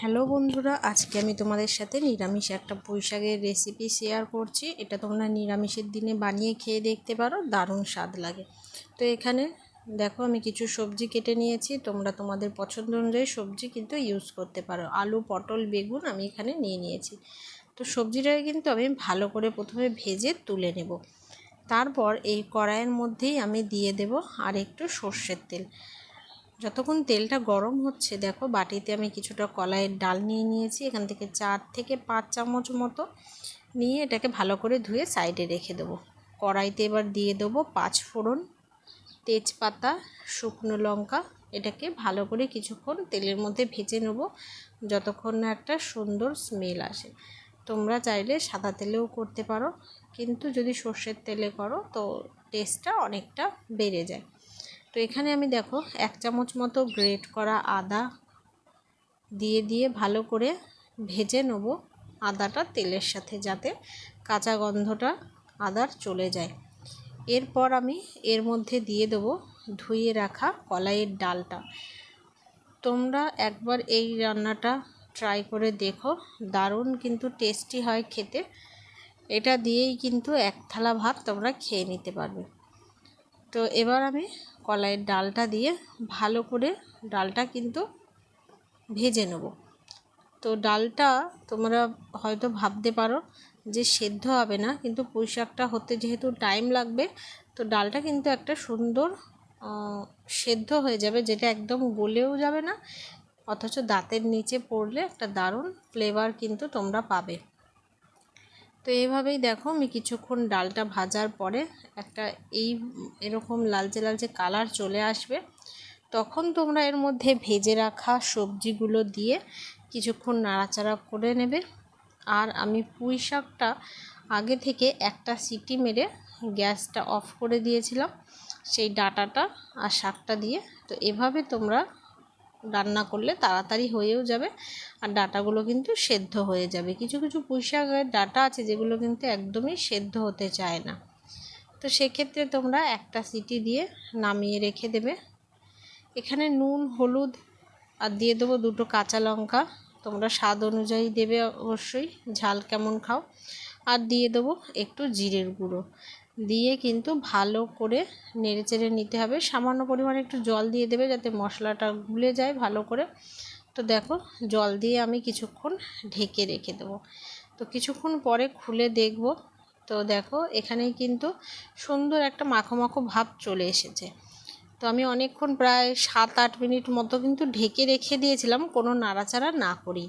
Hello বন্ধুরা, আজকে আমি তোমাদের সাথে নিরামিষ একটা পুঁই শাকের রেসিপি শেয়ার করছি। এটা তোমরা নিরামিষের দিনে বানিয়ে খেয়ে দেখতে পারো, দারুণ স্বাদ লাগে। তো এখানে দেখো, আমি কিছু সবজি কেটে নিয়েছি। তোমরা তোমাদের পছন্দ অনুযায়ী সবজি কিন্তু ইউজ করতে পারো। আলু, পটল, বেগুন আমি এখানে নিয়ে নিয়েছি। তো সবজিটাকে কিন্তু আমি ভালো করে প্রথমে ভেজে তুলে নেব। তারপর এই কড়াইয়ের মধ্যেই আমি দিয়ে দেব আর একটু সর্ষের তেল। যতক্ষণ তেলটা গরম হচ্ছে, দেখো বাটিতে আমি কিছুটা কলাইয়ের ডাল নিয়ে নিয়েছি, এখান থেকে চার থেকে পাঁচ চামচ মতো নিয়ে এটাকে ভালো করে ধুয়ে সাইডে রেখে দেবো। কড়াইতে এবার দিয়ে দেবো পাঁচ ফোড়ন তেজপাতা, শুকনো লঙ্কা, এটাকে ভালো করে কিছুক্ষণ তেলের মধ্যে ভেজে নেব, যতক্ষণ না একটা সুন্দর স্মেল আসে। তোমরা চাইলে সাদা তেলেও করতে পারো, কিন্তু যদি সর্ষের তেলে করো তো টেস্টটা অনেকটা বেড়ে যায়। তো এখানে আমি দেখো এক চামচ মতো গ্রেট করা আদা দিয়ে দিয়ে ভালো করে ভেজে নেব আদাটা তেলের সাথে যাতে কাঁচা গন্ধটা আদার চলে যায়। এরপর আমি এর মধ্যে দিয়ে দেবো ধুয়ে রাখা কলাইয়ের ডালটা। তোমরা একবার এই রান্নাটা ট্রাই করে দেখো, দারুণ কিন্তু টেস্টি হয় খেতে। এটা দিয়েই কিন্তু এক থালা ভাত তোমরা খেয়ে নিতে পারবে। তো এবার আমি কলাইয়ের ডালটা দিয়ে ভালো করে ডালটা কিন্তু ভেজে নেব। তো ডালটা তোমরা হয়তো ভাবতে পারো যে সেদ্ধ হবে না, কিন্তু পুঁই শাকটা হতে যেহেতু টাইম লাগবে, তো ডালটা কিন্তু একটা সুন্দর সেদ্ধ হয়ে যাবে, যেটা একদম গলেও যাবে না, অথচ দাঁতের নিচে পড়লে একটা দারুণ ফ্লেভার কিন্তু তোমরা পাবে। তো এইভাবেই দেখো আমি কিছুক্ষণ ডালটা ভাজার পরে একটা এই এরকম লালচে লালচে কালার চলে আসবে। তখন তোমরা এর মধ্যে ভেজে রাখা সবজিগুলো দিয়ে কিছুক্ষণ নাড়াচাড়া করে নেবে। আর আমি পুঁই শাকটা আগে থেকে একটা সিটি মেরে গ্যাসটা অফ করে দিয়েছিলাম সেই ডাটাটা আর শাকটা দিয়ে। তো এভাবে তোমরা রান্না করলে তাড়াতাড়ি হয়েও যাবে আর ডাটাগুলো কিন্তু সেদ্ধ হয়ে যাবে। কিছু কিছু পুঁই শাকের ডাটা আছে যেগুলো কিন্তু একদমই সেদ্ধ হতে চায় না। তো সেক্ষেত্রে তোমরা একটা সিটি দিয়ে নামিয়ে রেখে দেবে। এখানে নুন, হলুদ আর দিয়ে দেবো দুটো কাঁচা লঙ্কা। তোমরা স্বাদ অনুযায়ী দেবে অবশ্যই, ঝাল কেমন খাও। আর দিয়ে দেবো একটু জিরের গুঁড়ো। দিয়ে কিন্তু ভালো করে নেড়ে চেড়ে নিতে হবে। সামান্য পরিমাণে একটু জল দিয়ে দেবে যাতে মশলাটা গুলে যায় ভালো করে। তো দেখো, জল দিয়ে আমি কিছুক্ষণ ঢেকে রেখে দেবো। তো কিছুক্ষণ পরে খুলে দেখব। তো দেখো, এখানেই কিন্তু সুন্দর একটা মাখো মাখো ভাব চলে এসেছে। তো আমি অনেকক্ষণ প্রায় সাত আট মিনিট মতো কিন্তু ঢেকে রেখে দিয়েছিলাম, কোনো নাড়াচাড়া না করি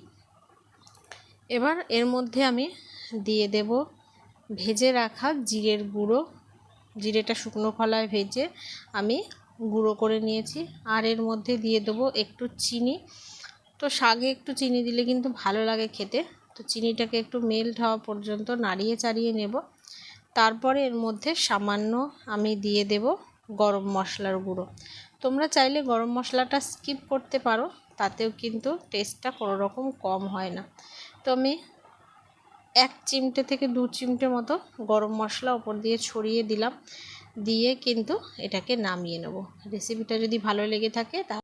এবার এর মধ্যে আমি দিয়ে দেব ভেজে রাখা জিরের গুঁড়ো। জিরেটা শুকনো খলায় ভেজে আমি গুঁড়ো করে নিয়েছি। আর এর মধ্যে দিয়ে দেবো একটু চিনি। তো শাকে একটু চিনি দিলে কিন্তু ভালো লাগে খেতে। তো চিনিটাকে একটু মেল্ট হওয়া পর্যন্ত নাড়িয়ে চাড়িয়ে নেব। তারপরে এর মধ্যে সামান্য আমি দিয়ে দেব গরম মশলার গুঁড়ো। তোমরা চাইলে গরম মশলাটা স্কিপ করতে পারো, তাতেও কিন্তু টেস্টটা কোনো রকম কম হয় না। তো আমি এক চিমটে থেকে দু চিমটে মতো গরম মশলা ওপর দিয়ে ছড়িয়ে দিলাম। দিয়ে কিন্তু এটাকে নামিয়ে নেব। রেসিপিটা যদি ভালো লেগে থাকে তাহলে